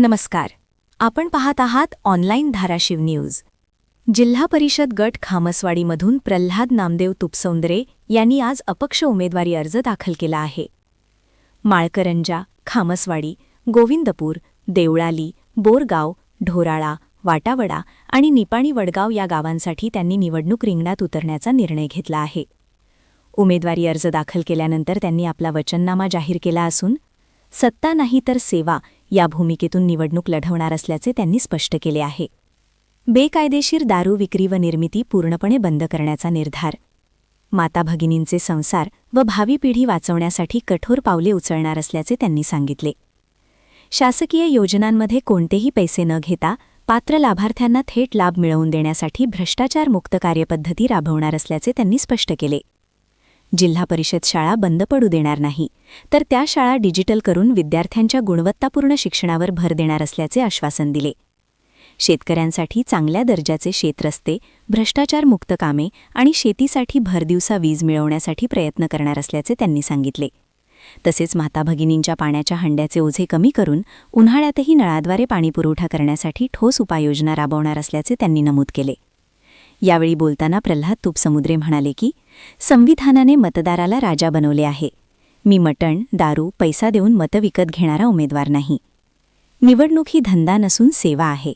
नमस्कार. आपण पाहत आहात ऑनलाईन धाराशिव न्यूज. जिल्हा परिषद गट खामसवाडीमधून प्रल्हाद नामदेव तुपसौंदरे यांनी आज अपक्ष उमेदवारी अर्ज दाखल केला आहे. माळकरंजा खामसवाडी गोविंदपूर देवळाली बोरगाव ढोराळा वाटावडा आणि निपाणी वडगाव या गावांसाठी त्यांनी निवडणूक रिंगणात उतरण्याचा निर्णय घेतला आहे. उमेदवारी अर्ज दाखल केल्यानंतर त्यांनी आपला वचननामा जाहीर केला असून सत्ता नाही तर सेवा या भूमिकेतून निवडणूक लढवणार असल्याचे त्यांनी स्पष्ट केले आहे. बेकायदेशीर दारू विक्री व निर्मिती पूर्णपणे बंद करण्याचा निर्धार. माता भगिनींचे संसार व भावी पिढी वाचवण्यासाठी कठोर पावले उचलणार असल्याचे त्यांनी सांगितले. शासकीय योजनांमध्ये कोणतेही पैसे न घेता पात्र लाभार्थ्यांना थेट लाभ मिळवून देण्यासाठी भ्रष्टाचारमुक्त कार्यपद्धती राबवणार असल्याचे त्यांनी स्पष्ट केले. जिल्हा परिषद शाळा बंद पडू देणार नाही. तर त्या शाळा डिजिटल करून विद्यार्थ्यांच्या गुणवत्तापूर्ण शिक्षणावर भर देणार असल्याचे आश्वासन दिले. शेतकऱ्यांसाठी चांगल्या दर्जाचे शेतरस्ते भ्रष्टाचारमुक्त कामे आणि शेतीसाठी भरदिवसा वीज मिळवण्यासाठी प्रयत्न करणार असल्याचे त्यांनी सांगितले. तसेच माता भगिनींच्या पाण्याच्या हंड्याचे ओझे कमी करून उन्हाळ्यातही नळाद्वारे पाणीपुरवठा करण्यासाठी ठोस उपाययोजना राबवणार असल्याचे त्यांनी नमूद केले. यावेळी बोलताना प्रल्हाद तुपसमुद्रे म्हणाले की संविधानाने मतदाराला राजा बनवले आहे. मी मटण दारू पैसा देऊन मतं विकत घेणारा उमेदवार नाही. निवडणूक ही धंदा नसून सेवा आहे.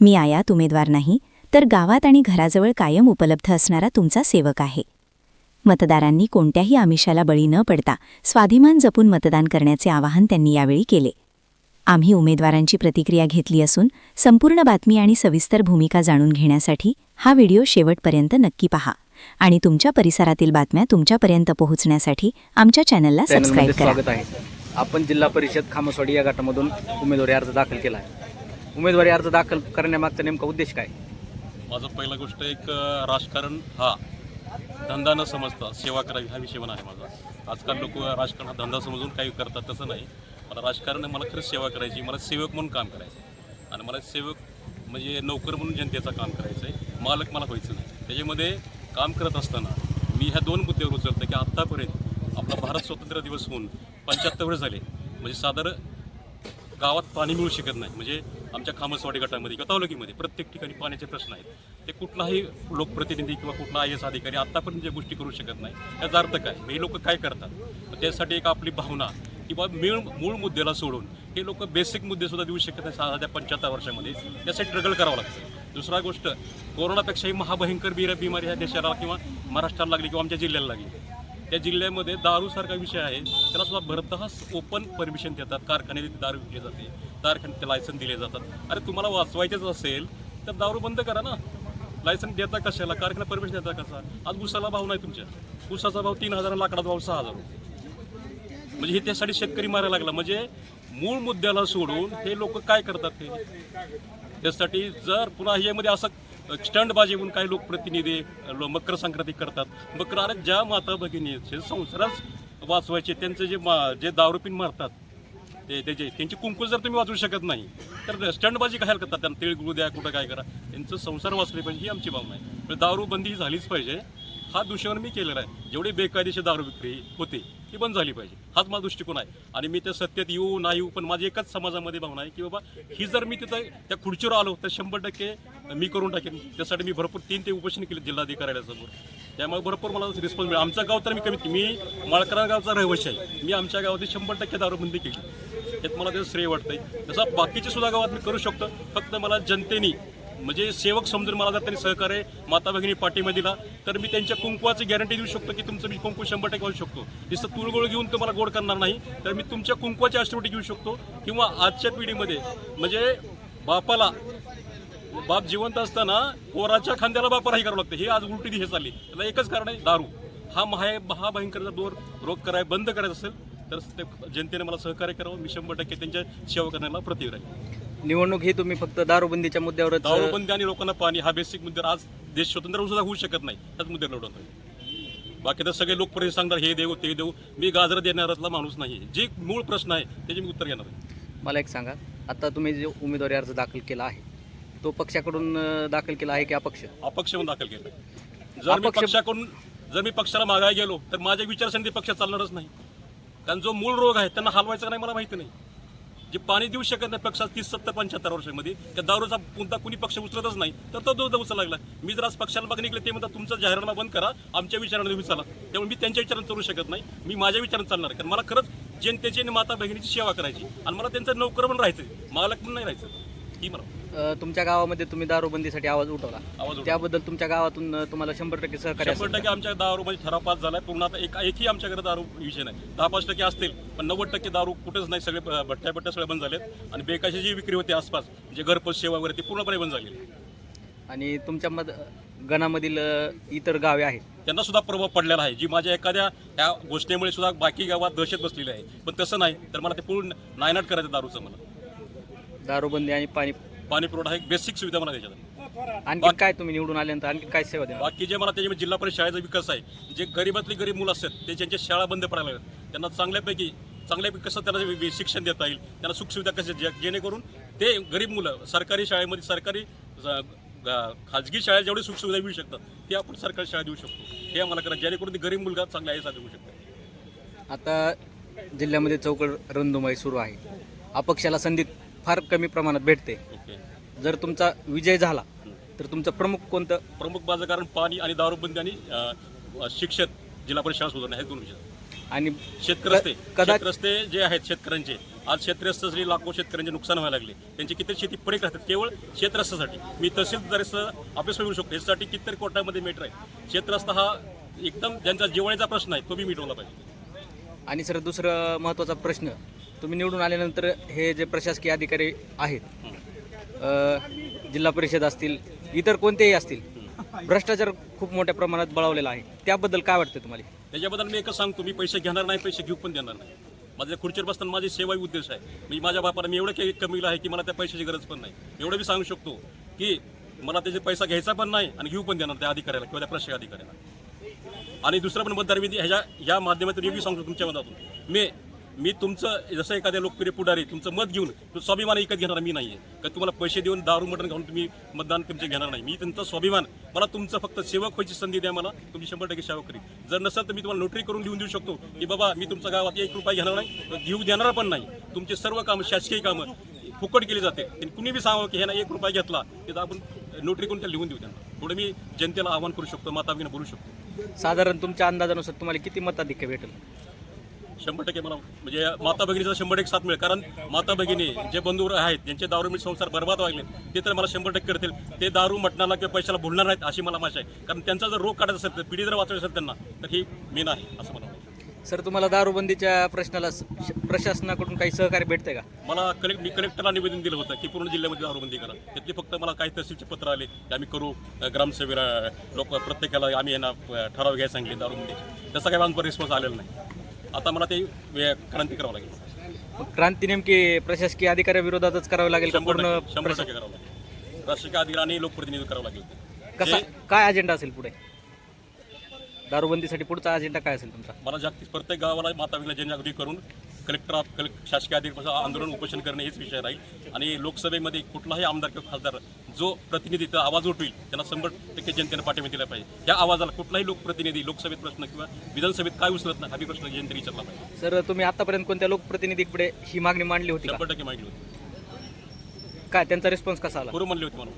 मी आयात उमेदवार नाही तर गावात आणि घराजवळ कायम उपलब्ध असणारा तुमचा सेवक आहे. मतदारांनी कोणत्याही आमिषाला बळी न पडता स्वाभिमान जपून मतदान करण्याचे आवाहन त्यांनी यावेळी केले. आम्ही उमेदवारांची प्रतिक्रिया घेतली असून संपूर्ण बातमी आणि सविस्तर भूमिका जाणून घेण्यासाठी हा व्हिडिओ शेवटपर्यंत नक्की पहा आणि तुमच्या परिसरातील बातम्या तुमच्यापर्यंत पोहोचण्यासाठी आमच्या चॅनलला सबस्क्राईब करा. स्वागत आहे. आपण जिल्हा परिषद खामसवाडी या गटामधून उमेदवारी अर्ज दाखल केला आहे. उमेदवारी अर्ज दाखल करण्यामागचा नेमका उद्देश काय? माझं पहिला गोष्ट एक राजकारण हा धंदा न समजता सेवा करावी हा विषय पण आहे माझा. आजकाल लोक राजकारण हा धंदा समजून काही करतात तसं नाही. मला राजकारण मला खरंच सेवा करायची मला सेवक म्हणून काम करायचं आहे. आणि मला सेवक म्हणजे नोकर म्हणून जनतेचं काम करायचं आहे मालक मला व्हायचं नाही. त्याच्यामध्ये काम करत असताना मी ह्या दोन मुद्द्यावर उचलतो की आत्तापर्यंत आपला भारत स्वातंत्र्य दिवस होऊन पंच्याहत्तर वर्ष झाले. म्हणजे साधारण गावात पाणी मिळू शकत नाही. म्हणजे आमच्या खामसवाडी गटामध्ये किंवा तालुक्यामध्ये प्रत्येक ठिकाणी पाण्याचे प्रश्न आहेत. ते कुठलाही लोकप्रतिनिधी किंवा कुठला आय एस अधिकारी आत्तापर्यंत ज्या गोष्टी करू शकत नाही. त्याचा अर्थ काय? हे लोक काय करतात? त्यासाठी एक आपली भावना किंवा मूळ मूळ मुद्द्याला सोडून हे लोक बेसिक मुद्देसुद्धा देऊ शकत नाही साध्या पंच्याहत्तर वर्षामध्ये. त्यासाठी स्ट्रगल करावं लागतं. दुसरा गोष्ट कोरोनापेक्षाही महाभयंकर बिरा बिमारी ह्या देशाला किंवा महाराष्ट्राला लागली किंवा आमच्या जिल्ह्याला लागली. त्या जिल्ह्यामध्ये दारूसारखा विषय आहे. त्याला सुद्धा भरतहस ओपन परमिशन देतात. कारखाने दारू विकले जाते. कारखान्याचे लायसन दिले जातात. अरे तुम्हाला वाचवायचंच असेल तर दारू बंद करा ना. लायसन देता कशाला? कारखाना परमिशन देता कसा? आज उसाला भाव नाही तुमच्या. उसाचा भाव तीन हजार लाकडाचा भाव सहा हजार रुपये. म्हणजे हे त्यासाठी शेतकरी मारायला लागला. म्हणजे मूळ मुद्द्याला सोडून हे लोक काय करतात हे त्यासाठी जर पुन्हा ह्यामध्ये असं स्टंडबाजी म्हणून काही लोकप्रतिनिधी प्रतिनिधी मकर संक्रांती करतात. मकर अरे ज्या माता भगिनी संसारच वाचवायचे. त्यांचं जे मा जे दारूपीन मारतात ते त्याचे त्यांची कुंकू जर तुम्ही वाचवू शकत नाही तर स्टंटबाजी काय करतात? त्यांना तिळगुळ द्या कुठं काय करा? त्यांचं संसार वाचले पाहिजे ही आमची भावना आहे. म्हणजे दारू बंदी झालीच पाहिजे. हा दुष्यवन मी केलेला आहे. जेवढी बेकायदेशीर दारू विक्री होते ती बंद झाली पाहिजे. हाच माझा दृष्टिकोन आहे. आणि मी त्या सत्यात येऊ नाही येऊ पण माझी एकच समाजामध्ये भावना आहे की बाबा ही जर मी तिथं त्या खुर्चीवर आलो तर शंभर टक्के मी करून टाकेन. त्यासाठी मी भरपूर तीन ते उपोषण केले जिल्हाधिकाऱ्यासमोर. त्यामुळे भरपूर मला रिस्पॉन्स मिळाला. आमचं गाव तर मी कमीत मी माळकरा गावचा रहिवाशी आहे. मी आमच्या गावात शंभर टक्के दारूबंदी केली. त्यात मला ते श्रेय वाटतंय. तसं बाकीचे सुद्धा गावात मी करू शकतो. फक्त मला जनतेने म्हणजे सेवक समजून मला जर त्यांनी सहकार्य माता भगिनी पाठीमध्ये दिला तर मी त्यांच्या कुंकवाची गॅरंटी देऊ शकतो की तुमचं मी कुंकू शंभर टक्के वाजू शकतो. नुसतं तुळगोळ घेऊन तुम्हाला गोड करणार नाही तर मी तुमच्या कुंकवाची अष्टवटी घेऊ शकतो किंवा आजच्या पिढीमध्ये. म्हणजे बापाला बाप जिवंत असताना कोराच्या खांद्याला बापाला हे करावं लागतं. हे आज उलटी दिशा चालली. त्याला एकच कारण आहे दारू. हा महा महाभयंकरचा दोर रोग कराय बंद करायचा असेल तर जनतेने मला सहकार्य करावं. मी शंभर टक्के त्यांच्या सेवा करण्याला प्रति राहील निवडणूक ही तुम्ही फक्त दारूबंदीच्या मुद्द्यावरच दारूबंदी आणि लोकांना पाणी हा बेसिक मुद्दा आज देश स्वतंत्र सुद्धा होऊ शकत नाही. त्याच मुद्द्यावर लढवतोय बाकी तर सगळे लोकप्रतिनिधी सांगतात हे देऊ ते देऊ. मी गाजर देणारातला माणूस नाही. जे मूळ प्रश्न आहे त्याचे मी उत्तर घेणार आहे. मला एक सांगा. आता तुम्ही जो उमेदवारी अर्ज दाखल केला आहे तो पक्षाकडून दाखल केला आहे की अपक्ष? अपक्ष म्हणून दाखल केलं जर मी पक्षाकडून जर मी पक्षाला मागायला गेलो तर माझ्या विचारसरणी पक्षात चालणारच नाही. कारण जो मूळ रोग आहे त्यांना हलवायचा नाही मला माहिती नाही. जे पाणी देऊ शकत नाही पक्षात तीस सत्तर पंच्याहत्तर वर्षामध्ये त्या दारूचा कोणता कुणी पक्ष उचलतच नाही तर तो दोन उचला लागला. मी जर आज पक्षाला बघ निघले ते म्हणतात तुमचा जाहीरनामा बंद करा आमच्या विचाराने तुम्ही चला. त्यामुळे मी त्यांच्या विचाराने चालू शकत नाही मी माझ्या विचाराने चालणार. आहे. कारण मला खरंच जनतेची आणि माता भगिनीची सेवा करायची आणि मला त्यांचं नोकर पण राहायचं मालक पण नाही राहायचं. अ, तुमच्या गावामध्ये तुम्ही दारूबंदीसाठी आवाज उठवला. आवाज उठवला. त्याबद्दल तुमच्या गावातून अ, तुम्हाला शंभर टक्के सहकार्य शंभर असेल टक्के आमच्या दारू म्हणजे ठराव पास झालाय. पूर्ण आता एक एकही आमच्याकडे दारू विषय नाही. दहा पाच टक्के असतील पण नव्वद टक्के दारू कुठेच नाही. सगळे अं, भट्ट्या भट्ट्या सगळे बंद झालेत. आणि बेकाशी जी विक्री होती आसपास म्हणजे घरपोच सेवा वगैरे ती पूर्णपणे बंद झालेली आहे. आणि तुमच्या मध गणामधील अ, इतर गावे आहेत? त्यांना सुद्धा प्रभाव पडलेला आहे. जी माझ्या एखाद्या ह्या गोष्टीमुळे सुद्धा बाकी गावात दहशत बसलेली आहे. पण तसं नाही तर मला ते पूर्ण नायनाट करायचं दारूचं मला. दारूबंदी आणि पाणी पाणी पुरवठा हे बेसिक सुविधा मला त्याच्यात. आणखी काय तुम्ही निवडून आल्यानंतर आणखी काय सेवा देणार? बाकी जे मला त्याच्यामध्ये जिल्हा परिषद शाळेचा विकास आहे जे गरीबातली गरीब मुलं असतात ते ज्यांच्या शाळा बंद पडायला लागतात त्यांना चांगल्यापैकी चांगल्यापैकी कसं त्यांना वि- वि- शिक्षण देता येईल त्यांना सुखसुविधा कशा जे- जेणेकरून ते गरीब मुलं सरकारी शाळेमध्ये सरकारी ज- ग- खाजगी शाळेत जेवढी सुखसुविधा मिळू शकतात ते आपण सरकारी शाळा देऊ शकतो. हे आम्हाला करा जेणेकरून ते गरीब मुलगा चांगल्या आहे देऊ शकतो. आता जिल्ह्यामध्ये चौकड रणधुमाई सुरू आहे. अपक्षाला संधी फार कमी प्रमाणात भेटते. ओके. जर तुमचा विजय झाला तर तुमचं प्रमुख कोणतं? प्रमुख माझं कारण पाणी आणि दारूबंदी आणि अं, शिक्षण जिल्हा परिषद शाळा सुधारणा हे दोन विषय. आणि शेतकरस्ते कदा- शेतकरस्ते जे आहेत शेतकऱ्यांचे आज शेतरस्त्यासाठी लाखो शेतकऱ्यांचे नुकसान व्हायला लागले त्यांची किती शेती पडीक राहतात केवळ शेतरस्त्यासाठी. मी तहसीलदार ऑफिस मिळू शकतो यासाठी कितीतरी कोर्टामध्ये मेटर आहे. शेतरस्ता हा एकदम ज्यांचा जिवाळीचा प्रश्न आहे तो बी मिटवला पाहिजे. आणि सर दुसरं महत्त्वाचा प्रश्न तुम्ही निवडून आल्यानंतर हे जे प्रशासकीय अधिकारी आहेत अ, जिल्हा परिषद असतील इतर कोणतेही असतील भ्रष्टाचार खूप मोठ्या प्रमाणात बळावलेला आहे. त्याबद्दल काय वाटतं तुम्हाला? त्याच्याबद्दल मी एकच सांगतो मी पैसे घेणार नाही पैसे घेऊ पण देणार नाही. माझ्या खुर्चीवर बसताना माझी सेवा उद्देश आहे. मी माझ्या बापाला मी एवढं काही कमीला आहे की मला त्या पैशाची गरज पण नाही. एवढं मी सांगू शकतो की मला त्याचे पैसा घ्यायचा पण नाही आणि घेऊ पण देणार त्या अधिकाऱ्याला किंवा त्या प्रशासकीय अधिकाऱ्याला. आणि दुसरं पण मतदार विधी ह्याच्या या माध्यमातून मी सांगतो तुमच्या मतातून मी मी तुमचं जसं एखाद्या लोकप्रिय पुढारी तुमचं मत घेऊन स्वाभिमान विकत घेणार मी नाही आहे का तुम्हाला पैसे देऊन दारू मटण घालून तुम्ही मतदान तुमचे घेणार नाही? मी तुमचा स्वाभिमान मला तुमचं फक्त सेवक व्हायची संधी द्या मला तुम्ही शंभर टक्के सेवा करी जर नसेल तर मी तुम्हाला नोटरी करून लिहून देऊ शकतो की बाबा मी तुमच्या गावात एक रुपया घेणार नाही घेऊ देणार पण नाही. तुमचे सर्व कामं शासकीय कामं फुकट केली जाते. आणि कुणी बी सांगावं की ह्यानं एक रुपया घेतला तर आपण नोटरी करून त्याला लिहून देऊ त्यांना. पुढे मी जनतेला आवाहन करू शकतो माता बोलू शकतो. साधारण तुमच्या अंदाजानुसार तुम्हाला किती मताधिक्य भेटेल? शंभर टक्के मला म्हणजे माता भगिनीचा शंभर टक्के साथ मिळेल. कारण माता भगिनी जे बंधू आहेत ज्यांचे दारू मी संसार बर्बाद व्हायले ते तर मला शंभर टक्के करतील. ते दारू मटणाला किंवा पैशाला भुलणार नाहीत अशी मला आशा आहे. कारण त्यांचा जर रोग काढायचा असेल तर पिढी जर वाचवायची असेल त्यांना तर ही मी नाही असं मला सर तुम्हाला दारूबंदीच्या प्रश्नाला प्रशासनाकडून काही सहकार्य भेटते का? मला कलेक्ट मी कलेक्टरला निवेदन दिलं होतं की पूर्ण जिल्ह्यामध्ये दारूबंदी करा. त्यातली फक्त मला काही तहसीलचे पत्र आले की आम्ही करू. ग्रामसेवेला लोक प्रत्येकाला आम्ही यांना ठराव घ्यायला सांगितले दारूबंदी त्याचा काही आमचा रिस्पॉन्स आलेला नाही. आता मला ते वे- क्रांती करावं लागेल. क्रांती नेमकी प्रशासकीय अधिकाऱ्याविरोधातच करावी लागेल का शंभर पूर्ण टक्के शंभर टक्के करावं लागेल. राष्ट्रीय अधिकार आणि लोकप्रतिनिधी करावं लागेल कसा हे काय अजेंडा असेल पुढे? दारूबंदीसाठी पुढचा अजेंडा काय असेल तुमचा? मला जागतिक प्रत्येक गावाला माता जनजागृती करून कलेक्टर कलेक्ट शासकीय अधिकारी आंदोलन उपोषण करणे हेच विषय राहील. आणि लोकसभेमध्ये कुठलाही आमदार किंवा खासदार जो प्रतिनिधीचा आवाज उठवेल त्यांना शंभर टक्के जनतेने पाठिंबा दिला पाहिजे. या आवाजाला कुठलाही लोकप्रतिनिधी लोकसभेत प्रश्न किंवा विधानसभेत काय उचलत नाही हा बी प्रश्न जनतेने विचारला पाहिजे. सर तुम्ही आतापर्यंत कोणत्या लोकप्रतिनिधीकडे ही मागणी मांडली होती का? शंभर टक्के मागणी होती. काय त्यांचा रिस्पॉन्स कसा आला? बरोबर म्हणली होती मला.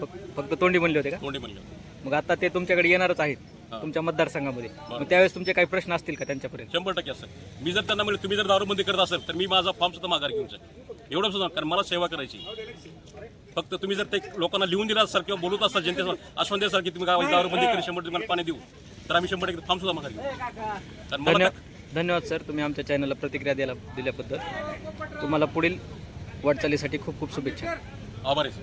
फक- फक्त तोंडी म्हणले होते का? तोंडी म्हणली होती. मग आता ते तुमच्याकडे येणारच आहेत. तुमच्या मतदारसंघामध्ये. मग त्यावेळेस तुमचे काही प्रश्न असतील का त्यांच्यापर्यंत? शंभर टक्के असं. मी जर त्यांना म्हणलं तुम्ही जर दारूबंदी करत असेल तर मी माझा फॉर्म सुद्धा माघार घेऊन जाईल. एवढं सुद्धा कारण मला सेवा करायची फक्त तुम्ही जर ते लोकांना लिहून दिला असाल किंवा बोलत असाल जनतेसमोर आश्वासन द्याल की तुम्ही गावात दारूबंदी करून शंभर तुम्हाला पाणी देऊ तर आम्ही शंभर टक्के फॉर्म सुद्धा माघार घेऊ. कारण मला धन्यवाद. धन्यवाद सर. तुम्ही आमच्या चॅनलला प्रतिक्रिया द्यायला दिल्याबद्दल. तुम्हाला पुढील वाटचालीसाठी खूप खूप शुभेच्छा. आभार आहे